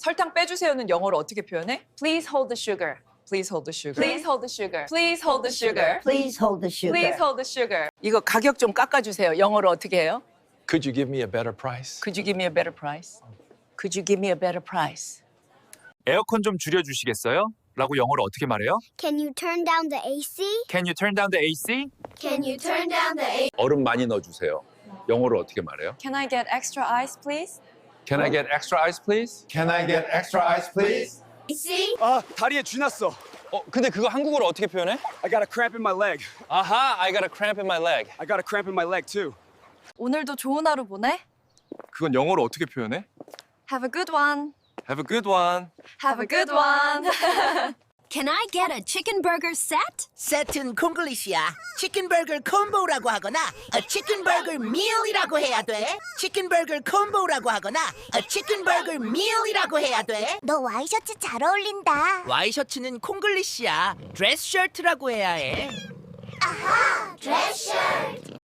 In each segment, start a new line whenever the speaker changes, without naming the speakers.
설탕 빼주세요는 영어로 어떻게 표현해? Please hold the sugar. Please hold the sugar. Please hold the sugar. Please hold the sugar.
Please hold the sugar.
Please hold the sugar. 이거 가격 좀 깎아주세요. 영어로 어떻게 해요?
Could you give me a better price?
Could you give me a better price? Could you give me a better price?
에어컨 좀 줄여주시겠어요? 라고 영어로 어떻게 말해요?
Can you turn down the AC?
Can you turn down the AC?
Can you turn down the AC?
얼음 많이 넣어주세요. 영어로 어떻게 말해요?
Can I get extra ice, please?
Can I get extra ice, please?
Can I get extra ice, please?
아 다리에 쥐 났어.
어, 근데 그거 한국어로 어떻게 표현해?
I got a cramp in my leg.
아하, I got a cramp in my leg.
I got a cramp in my leg too.
오늘도 좋은 하루 보내.
그건 영어로 어떻게 표현해?
Have a good one.
Have a good one.
Have a good one.
Can I get a chicken burger set?
세트는 콩글리시야. 치킨버거 콤보라고 하거나 a 치킨버거 meal이라고 해야 돼. 치킨버거 콤보라고 하거나 a 치킨버거 meal이라고 해야 돼.
너 와이셔츠 잘 어울린다.
와이셔츠는 콩글리시야. 드레스 셔츠라고 해야 해.
드레스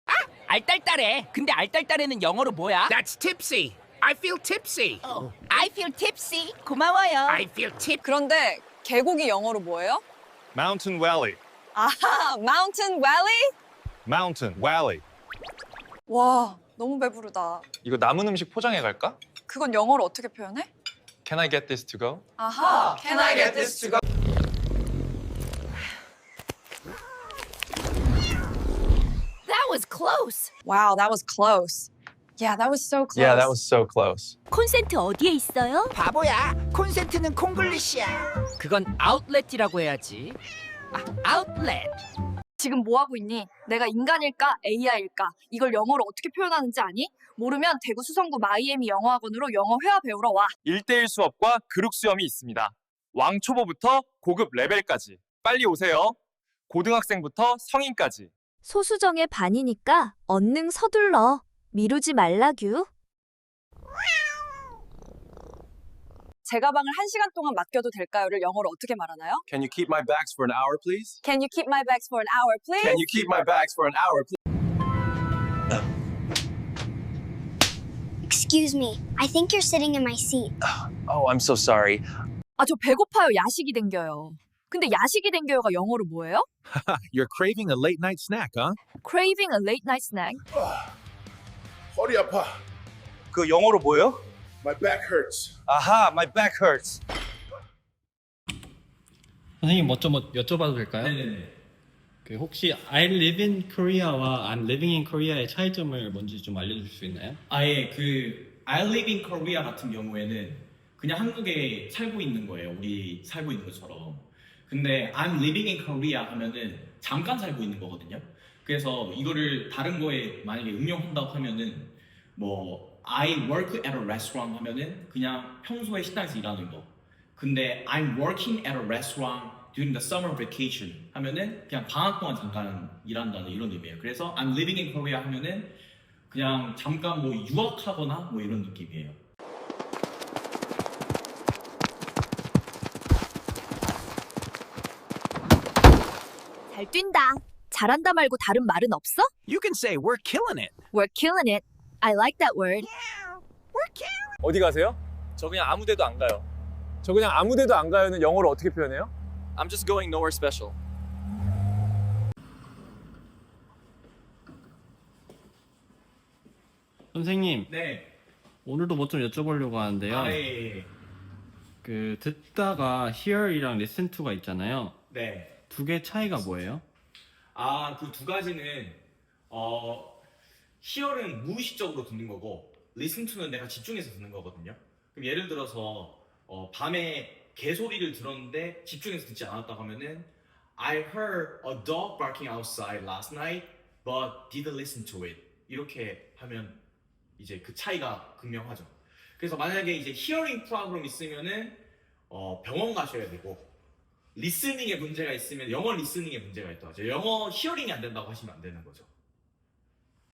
아, 알딸딸해. 근데 알딸딸해는 영어로 뭐야?
That's tipsy. I feel tipsy.
I feel tipsy. 고마워요.
I feel tip.
그런데 계곡이 영어로 뭐예요?
Mountain Valley.
아하, Mountain Valley?
Mountain Valley.
와, 너무 배부르다.
이거 남은 음식 포장해 갈까?
그건 영어로 어떻게 표현해?
Can I get this to go?
아하, Can I get this to go?
That was close.
Wow, that was close. Yeah, that was so close.
Yeah, that was so close.
콘센트 어디에 있어요?
바보야. 콘센트는 콩글리시야. 그건 아웃렛이라고 해야지. 아, 아웃렛.
지금 뭐 하고 있니? 내가 인간일까 AI일까? 이걸 영어로 어떻게 표현하는지 아니? 모르면 대구 수성구 마이애미 영어학원으로 영어 회화 배우러 와.
1대1 수업과 그룹 수험이 있습니다. 왕초보부터 고급 레벨까지. 빨리 오세요. 고등학생부터 성인까지.
소수정의 반이니까 언능 서둘러. 미루지 말라규. 제 가방을 한 시간 동안 맡겨도 될까요를 영어로 어떻게 말하나요?
Can you keep my bags for an hour, please?
Can you keep my bags for an hour, please?
Can you keep my bags for an hour, please?
Excuse me. I think you're sitting in my seat.
Oh, I'm so sorry.
아, 저 배고파요. 야식이 댕겨요. 근데 야식이 댕겨요가 영어로 뭐예요?
You're craving a late night snack, huh?
Craving a late night snack.
허리 아파.
그 영어로 뭐예요?
My back hurts.
아하, my back hurts.
선생님 뭐좀 여쭤봐도 될까요? 그 혹시 I live in Korea와 I'm living in Korea의 차이점을 뭔지 좀 알려줄 수 있나요?
아예 그 I live in Korea 같은 경우에는 그냥 한국에 살고 있는 거예요. 우리 살고 있는 것처럼. 근데 I'm living in Korea 하면은 잠깐 살고 있는 거거든요. 그래서 이거를 다른 거에 만약에 응용한다고 하면은 뭐 I work at a restaurant 하면은 그냥 평소에 식당에서 일하는 거. 근데 I'm working at a restaurant during the summer vacation 하면은 그냥 방학 동안 잠깐 일한다는 이런 의미예요. 그래서 I'm living in Korea 하면은 그냥 잠깐 뭐 유학하거나 뭐 이런 느낌이에요.
잘 뛴다. 잘한다 말고 다른 말은 없어?
You can say we're killing it.
We're killing it. I like that word.
어디 가세요? 저 그냥 아무 데도 안 가요. 저 그냥 아무 데도 안 가요는 영어로 어떻게 표현해요?
I'm just going nowhere special.
선생님,
네.
오늘도 뭐 좀 여쭤보려고 하는데요.
아, 예, 예.
그 듣다가 hear이랑 listen to가 있잖아요.
네.
두 개 차이가 뭐예요?
아, 그 두 가지는 어 hear은 무의식적으로 듣는 거고 listen to는 내가 집중해서 듣는 거거든요. 그럼 예를 들어서 어, 밤에 개소리를 들었는데 집중해서 듣지 않았다고 하면은 I heard a dog barking outside last night, but didn't listen to it. 이렇게 하면 이제 그 차이가 극명하죠. 그래서 만약에 이제 히어링 프로그램 있으면은 어, 병원 가셔야 되고 리스닝에 문제가 있으면 영어 리스닝에 문제가 있다고 하죠. 영어 히어링이 안 된다고 하시면 안 되는 거죠.